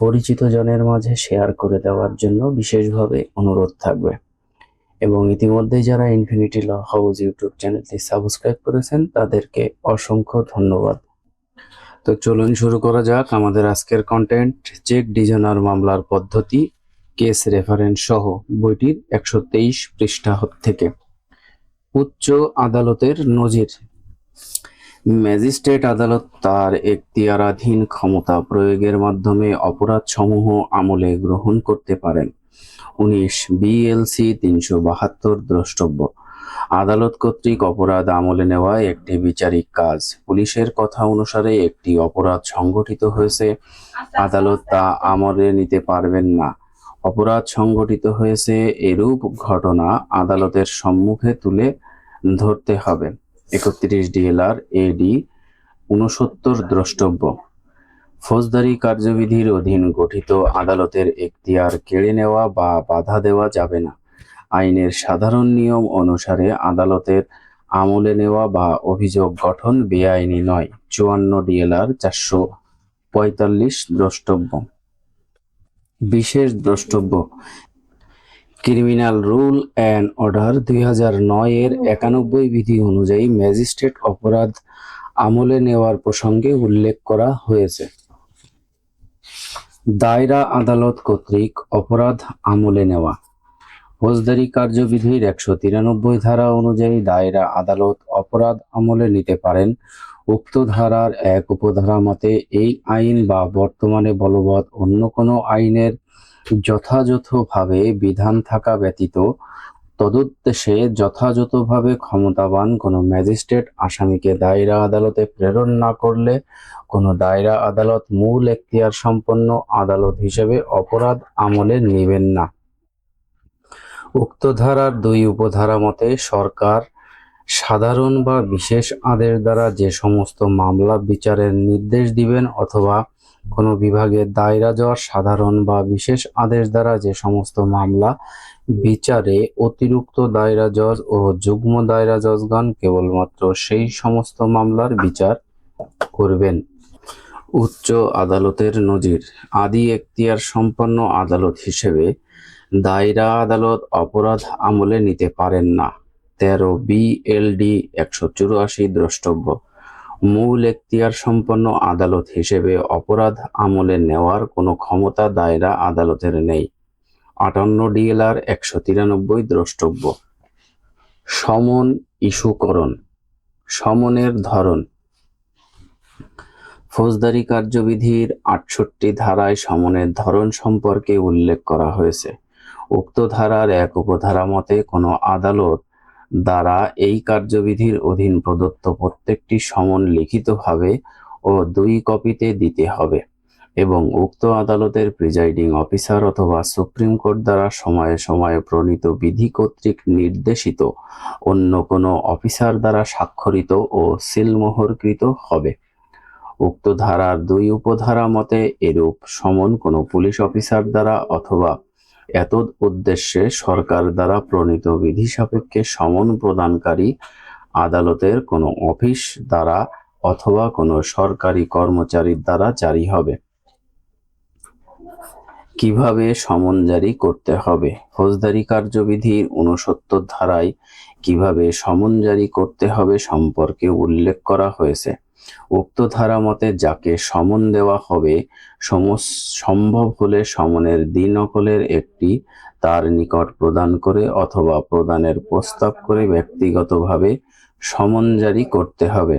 পরিচিত জনের মাঝে শেয়ার করে দেওয়ার জন্য বিশেষভাবে অনুরোধ থাকবে। এবং ইতিমধ্যে যারা ইনফিনিটি ল হাউস ইউটিউব চ্যানেলটি সাবস্ক্রাইব করেছেন, তাদেরকে অসংখ্য ধন্যবাদ। তো চলুন শুরু করা যাক আমাদের আজকের কন্টেন্ট চেক ডিজনার মামলার পদ্ধতি কেস রেফারেন্স সহ বইটির একশো তেইশ পৃষ্ঠা থেকে। উচ্চ আদালতের নজির। ম্যাজিস্ট্রেট আদালত তার এখতিয়ারাধীন ক্ষমতা প্রয়োগের মাধ্যমে অপরাধসমূহ আমলে গ্রহণ করতে পারেন। উনিশ বিএলসি তিনশো বাহাত্তর দ্রষ্টব্য। আদালত কর্তৃক অপরাধ আমলে নেওয়া একটি বিচারিক কাজ। পুলিশের কথা অনুসারে একটি অপরাধ সংগঠিত হয়েছে। আদালত তা আমলে নিতে পারবেন না। অপরাধ সংগঠিত হয়েছে এরূপ ঘটনা আদালতের সম্মুখে তুলে ধরতে হবে। একত্রিশ ডিএলআর, এডি উনসত্তর দ্রষ্টব্য। ফৌজদারি কার্যবিধির অধীন গঠিত আদালতের এখতিয়ার কেড়ে নেওয়া বা বাধা দেওয়া যাবে না। আইনের সাধারণ নিয়ম অনুসারে আদালতের আমলে নেওয়া বা অভিযোগ গঠন বেআইনি নয়। চুয়ান্ন ডিএলআর, চারশো পঁয়তাল্লিশ দ্রষ্টব্য। বিশেষ দ্রষ্টব্য ক্রিমিনাল রুল অ্যান্ড অর্ডার দুই হাজার নয়ের একানব্বই বিধি অনুযায়ী ম্যাজিস্ট্রেট অপরাধ আমলে নেওয়ার প্রসঙ্গে উল্লেখ করা হয়েছে। দায়রা আদালত কর্তৃক অপরাধ আমলে নেওয়া। ফৌজদারি কার্যবিধির একশো তিরানব্বই ধারা অনুযায়ী দায়রা আদালত অপরাধ আমলে নিতে পারেন। উক্ত ধারার এক উপধারা মতে, এই আইন বা বর্তমানে বলবৎ অন্য কোনো আইনের যথাযথভাবে বিধান থাকা ব্যতীত তদুদ্দেশে যথাযথভাবে ক্ষমতাবান কোনো ম্যাজিস্ট্রেট আসামিকে দায়রা আদালতে প্রেরণ না করলে কোনো দায়রা আদালত মূল এখতিয়ার সম্পন্ন আদালত হিসেবে অপরাধ আমলে নেবেন না। উক্ত ধারার দুই উপধারা মতে সরকার সাধারণ বা বিশেষ আদেশ দ্বারা যে সমস্ত মামলা বিচারের নির্দেশ দিবেন অথবা কোনো বিভাগের দায়রা জজ সাধারণ বা বিশেষ আদেশ দ্বারা যে সমস্ত মামলা, বিচারে অতিরিক্ত দায়রা জজ ও যুগ্ম দায়রা জজগণ কেবলমাত্র সেই সমস্ত মামলার বিচার করবেন। উচ্চ আদালতের নজির, আদি এখতিয়ার সম্পন্ন আদালত হিসেবে দায়রা আদালত অপরাধ আমলে নিতে পারেন না। তেরো বিএলডি একশো চুরাশি দ্রষ্টব্য। মূল এখতিয়ার সম্পন্ন আদালত হিসেবে অপরাধ আমলে নেওয়ার কোনো ক্ষমতা দায়রা আদালতের নেই। আটান্ন ডিএলআর একশো তিরানব্বই দ্রষ্টব্য। সমন ইস্যুকরণ। সমনের ধরন। ফৌজদারি কার্যবিধির আটষট্টি ধারায় সমনের ধরন সম্পর্কে উল্লেখ করা হয়েছে। উক্ত ধারার এক উপধারা মতে কোনো আদালত দ্বারা এই কার্যবিধির অধীন প্রদত্ত প্রত্যেকটি সমন লিখিতভাবে ও দুই কপিতে দিতে হবে এবং উক্ত আদালতের প্রিজাইডিং অফিসার অথবা সুপ্রিম কোর্ট দ্বারা সময়ে সময়ে প্রণীত বিধি কর্তৃক নির্দেশিত অন্য কোনো অফিসার দ্বারা স্বাক্ষরিত ও সিলমোহরকৃত হবে। উক্ত ধারার দুই উপধারা মতে এরূপ সমন কোনো পুলিশ অফিসার দ্বারা অথবা এত উদ্দেশ্যে সরকার দ্বারা প্রণীত বিধি সাপেক্ষে সমন প্রদানকারী আদালতের কোনো অফিস দ্বারা অথবা কোনো সরকারি কর্মচারীর দ্বারা জারি হবে। কীভাবে সমন জারি করতে হবে? ফৌজদারি কার্যবিধির উনসত্তর ধারায় কীভাবে সমন জারি করতে হবে সম্পর্কে উল্লেখ করা হয়েছে। উক্ত ধারা মতে যাকে সমন দেওয়া হবে সম্ভব হলে সমনের দ্বিনকলের একটি তার নিকট প্রদান করে অথবা প্রদানের প্রস্তাব করে ব্যক্তিগতভাবে সমন জারি করতে হবে।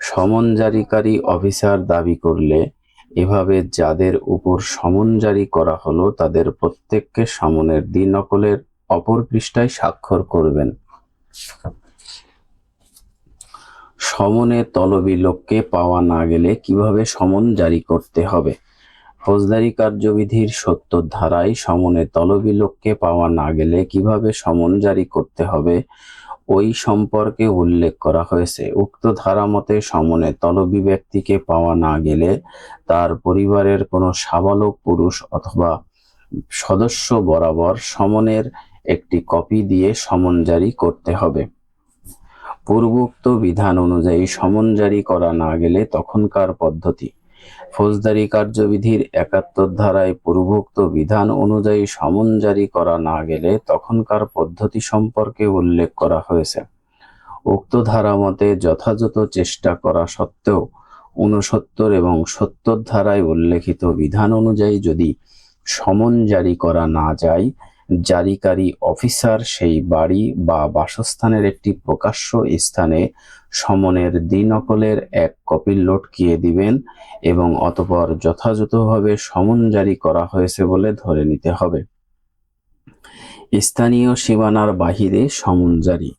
সমন জারিকারী অফিসার দাবি করলে, এভাবে যাদের উপর সমন জারি করা হলো, তাদের প্রত্যেককে সমনের দ্বিনকলের অপর পৃষ্ঠায় স্বাক্ষর করবেন। সমনে তলবি লোককে পাওয়া না গেলে কীভাবে সমন জারি করতে হবে? ফৌজদারি কার্যবিধির সত্তর ধারায় সমনে তলবি লোককে পাওয়া না গেলে কীভাবে সমন জারি করতে হবে? ওই সম্পর্কে উল্লেখ করা হয়েছে। উক্ত ধারা মতে সমনে তলবি ব্যক্তিকে পাওয়া না গেলে তার পরিবারের কোনো সাবালক পুরুষ অথবা সদস্য বরাবর সমনের একটি কপি দিয়ে সমন জারি করতে হবে। পূর্বোক্ত বিধান অনুযায়ী সমন জারি করা না গেলে তখনকার পদ্ধতি। ফৌজদারি কার্যবিধির একাত্তর ধারায় পূর্বোক্ত বিধান অনুযায়ী সমন জারি করা না গেলে তখনকার পদ্ধতি সম্পর্কে উল্লেখ করা হয়েছে। উক্ত ধারা মতে যথাযথ চেষ্টা করা সত্ত্বেও ঊনসত্তর এবং সত্তর ধারায় উল্লেখিত বিধান অনুযায়ী যদি সমন জারি করা না যায় জারিকারী অফিসার সেই বাড়ি বা বাসস্থানের একটি প্রকাশ্য স্থানে সমনের দ্বিনকলের এক কপি লটকিয়ে দিবেন এবং অতপর যথাযথভাবে সমন জারি করা হয়েছে বলে ধরে নিতে হবে। স্থানীয় সীমানার বাহিরে সমন জারি।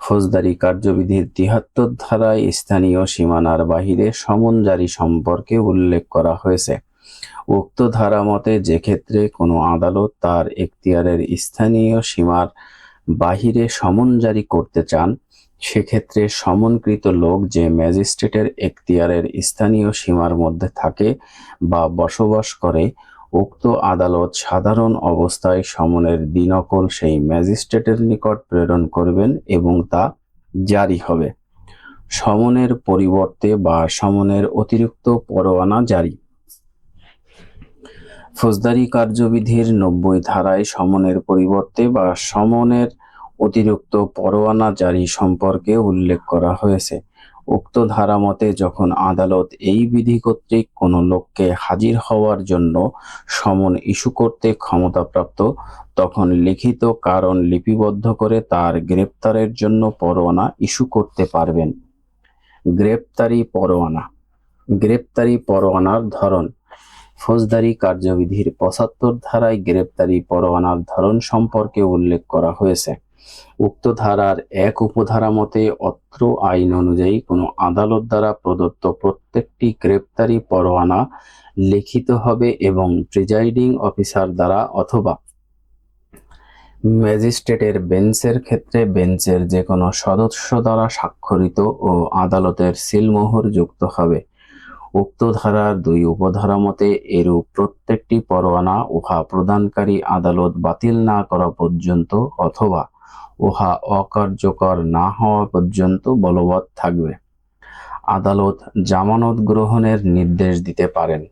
ফৌজদারি কার্যবিধির তিহাত্তর ধারায় স্থানীয় সীমানার বাহিরে সমন জারি সম্পর্কে উল্লেখ করা হয়েছে। উক্ত ধারা মতে যে ক্ষেত্রে কোনো আদালত তার এখতিয়ারের স্থানীয় সীমার বাহিরে সমন জারি করতে চান, সেক্ষেত্রে সমনকৃত লোক যে ম্যাজিস্ট্রেটের এখতিয়ারের স্থানীয় সীমার মধ্যে থাকে বা বসবাস করে, উক্ত আদালত সাধারণ অবস্থায় সমনের দিনকল সেই ম্যাজিস্ট্রেটের নিকট প্রেরণ করবেন এবং তা জারি হবে। সমনের পরিবর্তে বা সমনের অতিরিক্ত পরোয়ানা জারি। ফৌজদারি কার্যবিধির নব্বই ধারায় সমনের পরিবর্তে বা সমনের অতিরিক্ত পরোয়ানা জারি সম্পর্কে উল্লেখ করা হয়েছে। উক্ত ধারা মতে যখন আদালত এই বিধি কর্তৃক কোনো লোককে হাজির হওয়ার জন্য সমন ইস্যু করতে ক্ষমতাপ্রাপ্ত, তখন লিখিত কারণ লিপিবদ্ধ করে তার গ্রেপ্তারের জন্য পরোয়ানা ইস্যু করতে পারবেন। গ্রেপ্তারি পরোয়ানা। গ্রেপ্তারি পরোয়ানার ধরন। ফৌজদারি কার্যবিধির পঁচাত্তর ধারায় গ্রেপ্তারি পরোয়ানার ধরন সম্পর্কে উল্লেখ করা হয়েছে। উক্ত ধারার এক উপধারা মতে, অত্র আইন অনুযায়ী কোনো আদালত দ্বারা প্রদত্ত প্রত্যেকটি গ্রেপ্তারি পরোয়ানা লিখিত হবে এবং প্রিজাইডিং অফিসার দ্বারা অথবা ম্যাজিস্ট্রেটের বেঞ্চের ক্ষেত্রে বেঞ্চের যে কোনো সদস্য দ্বারা স্বাক্ষরিত ও আদালতের সিলমোহর যুক্ত হবে। উক্ত ধারার দুই উপধারা মতে এরূপ প্রত্যেকটি পরোয়ানা উহা প্রদানকারী আদালত বাতিল না করা পর্যন্ত অথবা উহা অকার্যকর না হওয়া পর্যন্ত বলবৎ থাকবে। আদালত জামানত গ্রহণের নির্দেশ দিতে পারেন।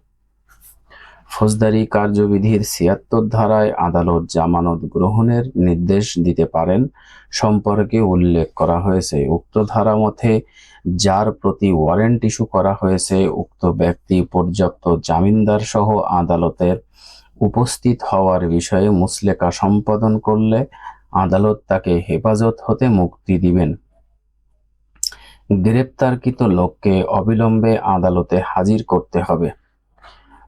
ফৌজদারি কার্যবিধির ছিয়াত্তর ধারায় আদালত জামানত গ্রহণের নির্দেশ দিতে পারেন সম্পর্কে উল্লেখ করা হয়েছে। উক্ত ধারা মতে, যার প্রতি ওয়ারেন্ট ইস্যু করা হয়েছে, উক্ত ব্যক্তি, পর্যাপ্ত জামিনদার সহ আদালতের উপস্থিত হওয়ার বিষয়ে মুসলেকা সম্পাদন করলে আদালত তাকে হেফাজত হতে মুক্তি দিবেন। গ্রেপ্তারকৃত লোককে অবিলম্বে আদালতে হাজির করতে হবে।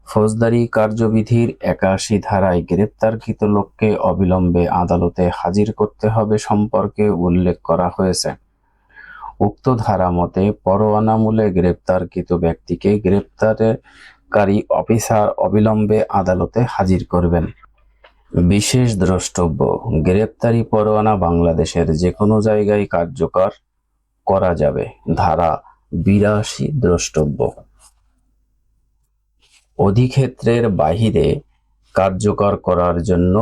ফৌজদারি কার্যবিধির একাশি ধারায় গ্রেপ্তারকৃত লোককে অবিলম্বে আদালতে হাজির করতে হবে সম্পর্কে উল্লেখ করা হয়েছে। উক্ত ধারা মতে পরোয়ানামূলে গ্রেপ্তারকৃত ব্যক্তিকে গ্রেপ্তারকারী অফিসার অবিলম্বে আদালতে হাজির করবেন। বিশেষ দ্রষ্টব্য, গ্রেপ্তারি পরোয়ানা বাংলাদেশের যে কোনো জায়গায় কার্যকর করা যাবে। ধারা বিরাশি দ্রষ্টব্য। অধিক্ষেত্রের বাহিরে কার্যকর করার জন্য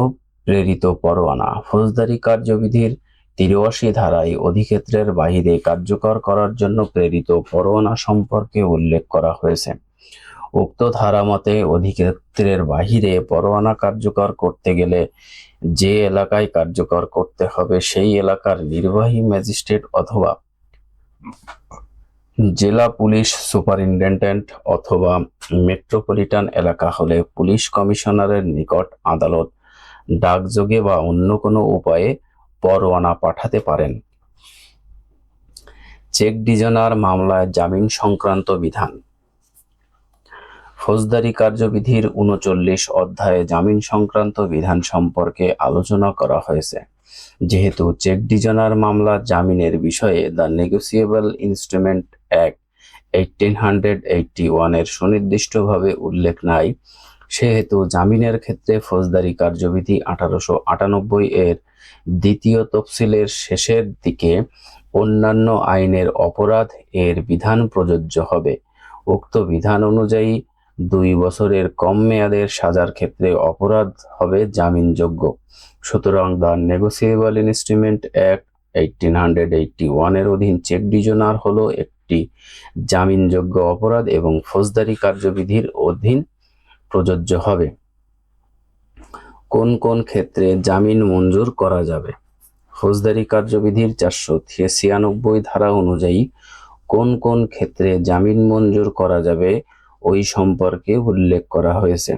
প্রেরিত পরোয়ানা। ফৌজদারি কার্যবিধির তিরাশি ধারায় অধিক্ষেত্রের বাহিরে কার্যকর করার জন্য প্রেরিত পরোয়ানা সম্পর্কে উল্লেখ করা হয়েছে। উক্ত ধারা মতে, অধিক্ষেত্রের বাহিরে পরোয়ানা কার্যকর করতে গেলে যে এলাকায় কার্যকর করতে হবে, সেই এলাকার নির্বাহী ম্যাজিস্ট্রেট অথবা জেলা পুলিশ সুপারিনটেন্ডেন্ট অথবা মেট্রোপলিটন এলাকা হলে পুলিশ কমিশনারের নিকট আদালত ডাকযোগে বা অন্য কোনো উপায়ে পরোয়ানা পাঠাতে পারেন। চেক ডিজনার মামলায় জামিন সংক্রান্ত বিধান। ফৌজদারি কার্যবিধির উনচল্লিশ অধ্যায়ে জামিন সংক্রান্ত বিধান সম্পর্কে আলোচনা করা হয়েছে। যেহেতু চেক ডিজনার মামলা জামিনের বিষয়ে the negotiable instrument act eighteen hundred eighty ওয়ানের সুনির্দিষ্টভাবে উল্লেখ নাই, সেহেতু জামিনের ক্ষেত্রে ফৌজদারি কার্যবিধি আঠারোশো আটানব্বই এর দ্বিতীয় তফসিলের শেষের দিকে অন্যান্য আইনের অপরাধ এর বিধান প্রযোজ্য হবে। উক্ত বিধান অনুযায়ী, দুই বছরের কম মেয়াদের সাজার ক্ষেত্রে অপরাধ হবে জামিনযোগ্য। সুতরাং the negotiable instrument act eighteen hundred eighty ওয়ানের অধীন চেক ডিজনার হলো একটি জামিনযোগ্য অপরাধ এবং ফৌজদারি কার্যবিধির অধীন প্রযোজ্য হবে। কোন কোন ক্ষেত্রে জামিন মঞ্জুর করা যাবে? ফৌজদারি কার্যবিধির চারশো ছিয়ানব্বই ধারা অনুযায়ী কোন কোন ক্ষেত্রে জামিন মঞ্জুর করা যাবে ওই সম্পর্কে উল্লেখ করা হয়েছে।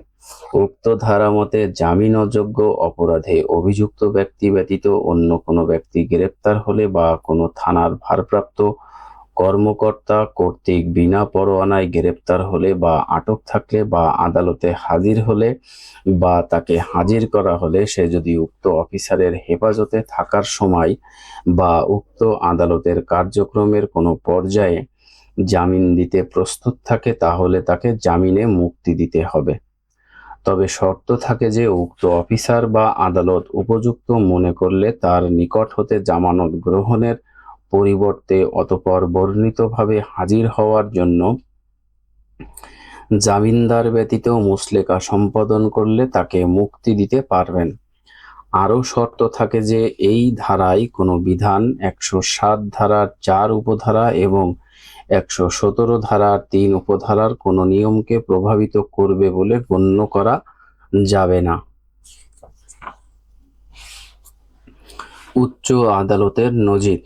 উক্ত ধারা মতে জামিন অযোগ্য অপরাধে অভিযুক্ত ব্যক্তি ব্যতীত অন্য কোনো ব্যক্তি গ্রেপ্তার হলে বা কোনো থানার ভারপ্রাপ্ত কর্মকর্তা কর্তৃক বিনা পরোয়ানায় গ্রেপ্তার হলে বা আটক থাকলে বা আদালতে হাজির হলে বা তাকে হাজির করা হলে সে যদি উক্ত অফিসারের হেফাজতে থাকার সময় বা উক্ত আদালতের কার্যক্রমের কোনো পর্যায়ে জামিন দিতে প্রস্তুত থাকে তাহলে তাকে জামিনে মুক্তি দিতে হবে। তবে শর্ত থাকে যে উক্ত অফিসার বা আদালত উপযুক্ত মনে করলে তার নিকট হতে জামানত গ্রহণের পরিবর্তে অতপর বর্ণিতভাবে হাজির হওয়ার জন্য জামিনদার ব্যতীত মুসলেকা সম্পাদন করলে তাকে মুক্তি দিতে পারবেন। আরও শর্ত থাকে যে এই ধারায় কোনো বিধান একশো সাত ধারার চার উপধারা এবং একশো সতেরো ধারার তিন উপধারার কোনো নিয়মকে প্রভাবিত করবে বলে গণ্য করা যাবে না। উচ্চ আদালতের নজির।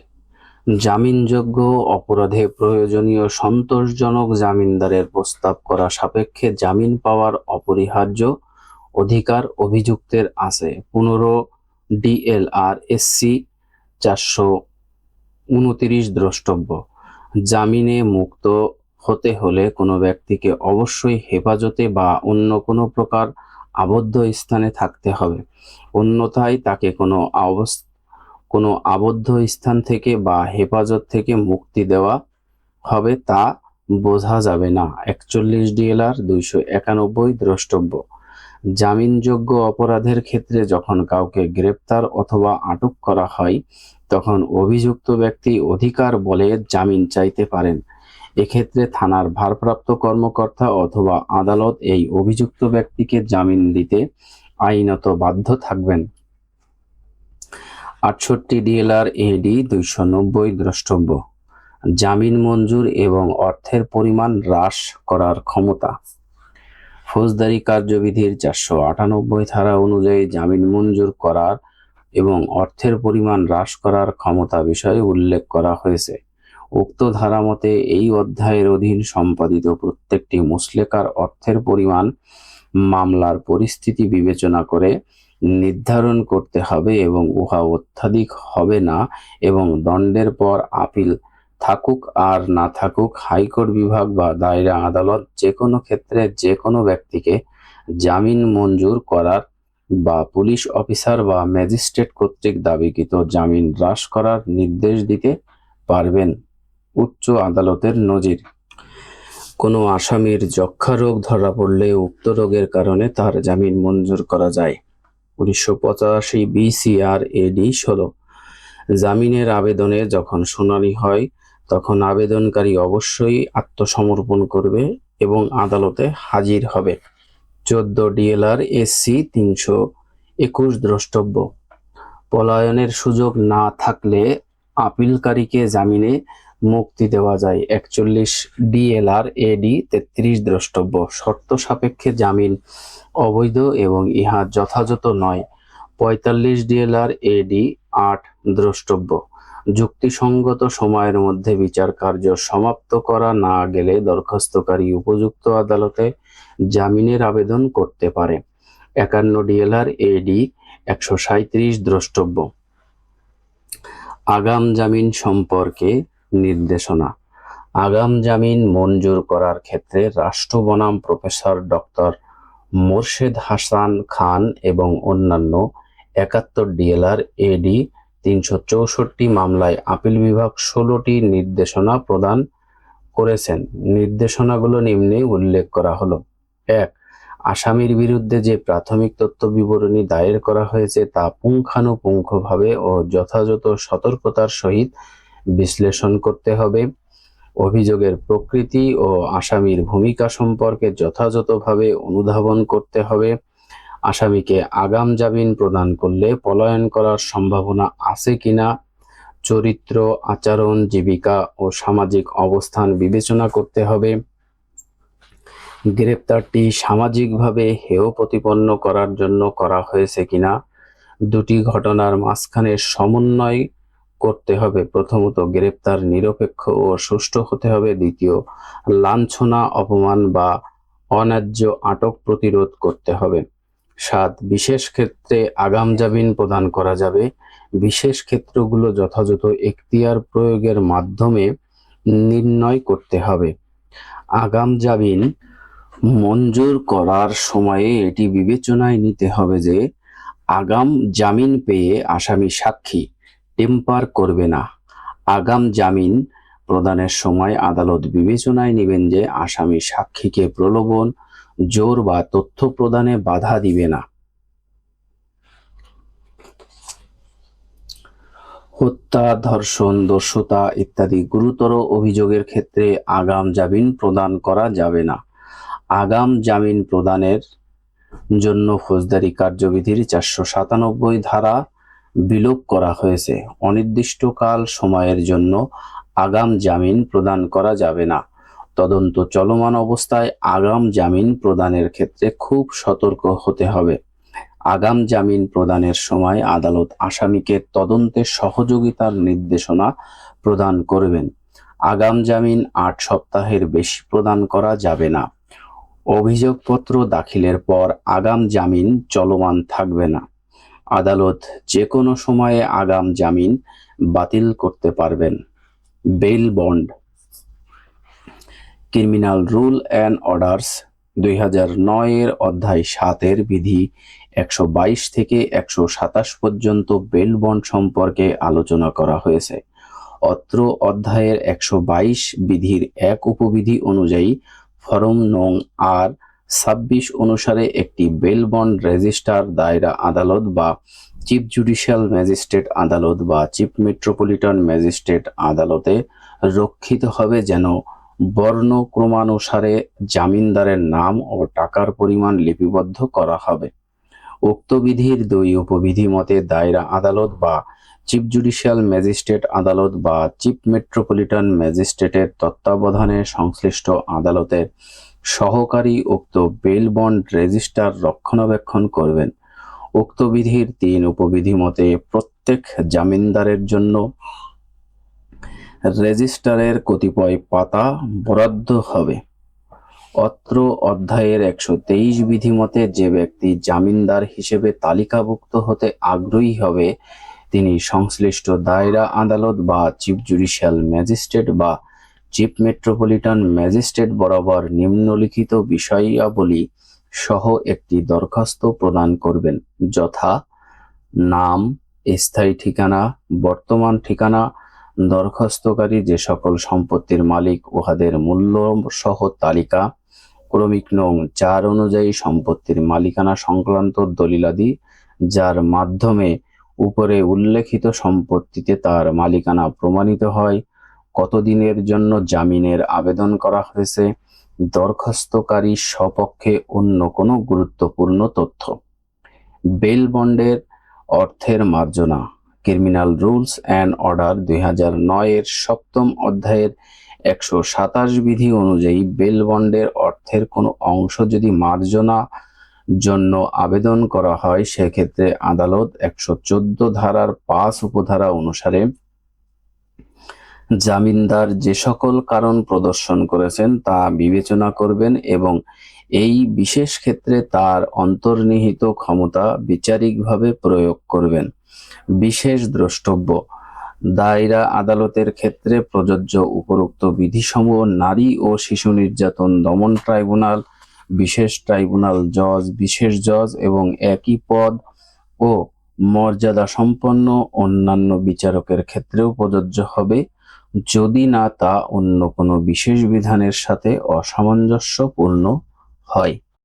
জামিনযোগ্য অপরাধে প্রয়োজনীয় সন্তোষজনক জামিনদারের প্রস্তাব করা সাপেক্ষে জামিন পাওয়ার অপরিহার্য অধিকার অভিযুক্তের আছে। পনেরো ডিএলআর এসসি চারশো উনতিরিশ দ্রষ্টব্য। জামিনে মুক্ত হতে হলে কোনো ব্যক্তিকে অবশ্যই হেফাজতে বা অন্য কোনো প্রকার আবদ্ধ স্থানে থাকতে হবে। অন্যথায় তাকে কোনো কোনো আবদ্ধ স্থান থেকে বা হেফাজত থেকে মুক্তি দেওয়া হবে তা বোঝা যাবে না। একচল্লিশ ডিএলআর দুইশো একানব্বই দ্রষ্টব্য। জামিনযোগ্য অপরাধের ক্ষেত্রে যখন কাউকে গ্রেপ্তার অথবা আটক করা হয় তখন অভিযুক্ত ব্যক্তি অধিকার বলে জামিন চাইতে পারেন। এক্ষেত্রে থানার ভারপ্রাপ্ত কর্মকর্তা অথবা আদালত এই অভিযুক্ত ব্যক্তিকে জামিন দিতে আইনত বাধ্য থাকবেন। আটষট্টি ডিএলআর এডি দুইশো নব্বই দ্রষ্টব্য। জামিন মঞ্জুর এবং অর্থের পরিমাণ হ্রাস করার ক্ষমতা। ফৌজদারি কার্যবিধির চারশো আটানব্বই ধারা অনুযায়ী জামিন মঞ্জুর করার এবং অর্থের পরিমাণ হ্রাস করার ক্ষমতা বিষয়ে উল্লেখ করা হয়েছে। উক্ত ধারা মতে এই অধ্যায়ের অধীন সম্পাদিত প্রত্যেকটি মুসলেকার অর্থের পরিমাণ মামলার পরিস্থিতি বিবেচনা করে নির্ধারণ করতে হবে এবং উহা অত্যাধিক হবে না এবং দণ্ডের পর আপিল থাকুক আর না থাকুক হাইকোর্ট বিভাগ বা দায়রা আদালত যে কোনো ক্ষেত্রে যে কোনো ব্যক্তিকে জামিন মঞ্জুর করার বা পুলিশ অফিসার বা ম্যাজিস্ট্রেট কর্তৃক দাবিকৃত জামিন হ্রাস করার নির্দেশ দিতে পারবেন উচ্চ আদালতের নজির। কোনো আসামির যক্ষা রোগ ধরা পড়লে উক্ত রোগের কারণে তার জামিন মঞ্জুর করা যায়। উনিশশো পঁচাশি বিসিআর এডি ষোলো। জামিনের আবেদনে যখন শুনানি হয়, তখন আবেদনকারী অবশ্যই আত্মসমর্পণ করবে এবং আদালতে হাজির হবে। চোদ্দ ডিএলআর এসসি তিনশো একুশ দ্রষ্টব্য। পলায়নের সুযোগ না থাকলে আপিলকারীকে জামিনে মুক্তি দেওয়া যায়। একচল্লিশ ডিএলআর এডি তেত্রিশ দ্রষ্টব্য। শর্ত সাপেক্ষে জামিন অবৈধ এবং ইহা যথাযথ নয়। পঁয়তাল্লিশ ডিএলআর এডি আট দ্রষ্টব্য। যুক্তিসঙ্গত সময়ের মধ্যে বিচার কার্য সমাপ্ত করা না গেলে দরখাস্তকারী উপযুক্ত আদালতে জামিনের আবেদন করতে পারে। একান্ন ডিএলআর এডি একশো সাঁত্রিশ দ্রষ্টব্য। আগাম জামিন সম্পর্কে নির্দেশনা। আগাম জামিন মঞ্জুর করার ক্ষেত্রে রাষ্ট্র বনাম প্রফেসর ডক্টর মোর্শেদ হাসান খান এবং অন্যান্য একাত্তর ডিএলআর এডি তিনশো চৌষট্টি মামলায় আপিল বিভাগ ষোলোটি নির্দেশনা প্রদান করেছেন। নির্দেশনাগুলো নিম্নে উল্লেখ করা হলো। এক, আসামির বিরুদ্ধে যে প্রাথমিক তথ্য বিবরণী দায়ের করা হয়েছে তা পুঙ্খানুপুঙ্খভাবে ও যথাযথ সতর্কতার সহিত বিশ্লেষণ করতে হবে। অভিযোগের প্রকৃতি ও আসামির ভূমিকা সম্পর্কে যথাযথভাবে অনুধাবন করতে হবে। আসামিকে আগাম জামিন প্রদান করলে পলায়ন করার সম্ভাবনা আছে কিনা, চরিত্র, আচরণ, জীবিকা ও সামাজিক অবস্থান বিবেচনা করতে হবে। গ্রেপ্তারটি সামাজিকভাবে হেয় প্রতিপন্ন করার জন্য করা হয়েছে কিনা, দুটি ঘটনার মাঝখানে সমন্বয় করতে হবে। প্রথমত, গ্রেপ্তার নিরপেক্ষ ও সুষ্ঠু হতে হবে। দ্বিতীয়, লাঞ্ছনা, অপমান বা অন্যায্য আটক প্রতিরোধ করতে হবে। সাত, বিশেষ ক্ষেত্রে আগাম জামিন প্রদান করা যাবে। বিশেষ ক্ষেত্রগুলো যথাযথ এখতিয়ার প্রয়োগের মাধ্যমে নির্ণয় করতে হবে। আগাম জামিন মঞ্জুর করার সময়ে এটি বিবেচনায় নিতে হবে যে আগাম জামিন পেয়ে আসামি সাক্ষী, টেম্পার করবে না। আগাম জামিন প্রদানের সময় আদালত বিবেচনায় নেবেন যে আসামি সাক্ষীকে প্রলোভন জোর বা তথ্য প্রদানে বাধা দিবে না। হত্যা, ধর্ষণ, দস্যুতা ইত্যাদি গুরুতর অভিযোগের ক্ষেত্রে আগাম জামিন প্রদান করা যাবে না। আগাম জামিন প্রদানের জন্য ফৌজদারি কার্যবিধির চারশো সাতানব্বই ধারা বিলোপ করা হয়েছে। অনির্দিষ্টকাল সময়ের জন্য আগাম জামিন প্রদান করা যাবে না। তদন্ত চলমান অবস্থায় আগাম জামিন প্রদানের ক্ষেত্রে খুব সতর্ক হতে হবে। আগাম জামিন প্রদানের সময় আদালত আসামিকে তদন্তে সহযোগিতার নির্দেশনা প্রদান করবেন। আগাম জামিন আট সপ্তাহের বেশি প্রদান করা যাবে না। অভিযোগপত্র দাখিলের পর আগাম জামিন চলমান থাকবে না। আদালত যে কোনো সময়ে আগাম জামিন বাতিল করতে পারবেন। Bail bond criminal rule and orders দুই হাজার অধ্যায় সাতের বিধি একশো বাইশ থেকে একশো সাতাশ পর্যন্ত বেল বন্ড সম্পর্কে আলোচনা করা হয়েছে। অত্র অধ্যায়ের একশো বাইশ বিধির এক উপবিধি অনুযায়ী ফরম নং আর ছাব্বিশ অনুসারে একটি বেল বন্ড রেজিস্টার দায়রা আদালত বা চিফ জুডিশিয়াল ম্যাজিস্ট্রেট আদালত বা চিফ মেট্রোপলিটন ম্যাজিস্ট্রেট আদালতে রক্ষিত হবে যেন বর্ণ, ক্রমানুসারে জামিনদারের নাম ও টাকার পরিমাণ লিপিবদ্ধ করা হবে। উক্ত বিধির দুই উপবিধি মতে দায়রা আদালত বা চিফ জুডিশিয়াল ম্যাজিস্ট্রেট আদালত বা চিফ মেট্রোপলিটন ম্যাজিস্ট্রেটের তত্ত্বাবধানে সংশ্লিষ্ট আদালতের সহকারী উক্ত বেল বন্ড রেজিস্টার রক্ষণাবেক্ষণ করবেন। উক্ত বিধির তিন উপবিধি মতে প্রত্যেক জামিনদারের জন্য রেজিস্টারের কতিপয় পাতা বরাদ্দ হবে। অত্র অধ্যায়ের একশো তেইশ বিধি মতে যে ব্যক্তি জামিনদার হিসেবে তালিকাভুক্ত হতে আগ্রহী হবে, তিনি সংশ্লিষ্ট দায়রা আদালত বা চিফ জুডিশিয়াল ম্যাজিস্ট্রেট বা চিফ মেট্রোপলিটন ম্যাজিস্ট্রেট বরাবর নিম্নলিখিত বিষয়াবলী সহ একটি দরখাস্ত প্রদান করবেন, যথা নাম, স্থায়ী ঠিকানা, বর্তমান ঠিকানা দরখাস্তকারী যে সকল সম্পত্তির মালিক উহাদের মূল্য সহ তালিকা, ক্রমিক নং চার অনুযায়ী সম্পত্তির মালিকানা সংক্রান্ত দলিলাদি, যার মাধ্যমে উপরে উল্লেখিত সম্পত্তিতে তার মালিকানা প্রমাণিত হয়, কতদিনের জন্য জামিনের আবেদন করা হয়েছে, দরখাস্তকারী সপক্ষে অন্য কোনো গুরুত্বপূর্ণ তথ্য। বেল বন্ডের অর্থের মার্জনা। ক্রিমিনাল রুলস অ্যান্ড অর্ডার দুই হাজার নয়ের সপ্তম অধ্যায়ের একশো সাতাশ বিধি অনুযায়ী বেল বন্ডের অর্থের কোনো অংশ যদি মার্জনা জন্য আবেদন করা হয়, সেক্ষেত্রে আদালত একশো চোদ্দ ধারার পাঁচ উপধারা অনুসারে জামিনদার যে সকল কারণ প্রদর্শন করেছেন তা বিবেচনা করবেন এবং এই বিশেষ ক্ষেত্রে তার অন্তর্নিহিত ক্ষমতা বিচারিকভাবে প্রয়োগ করবেন। বিশেষ দ্রষ্টব্য, দায়রা আদালতের ক্ষেত্রে প্রযোজ্য উপরোক্ত বিধিসমূহ নারী ও শিশু নির্যাতন দমন ট্রাইব্যুনাল, বিশেষ ট্রাইব্যুনাল জজ, বিশেষ জজ এবং একই পদ ও মর্যাদা সম্পন্ন অন্যান্য বিচারকের ক্ষেত্রেও প্রযোজ্য হবে, যদি না তা অন্য কোনো বিশেষ বিধানের সাথে অসামঞ্জস্যপূর্ণ। হয়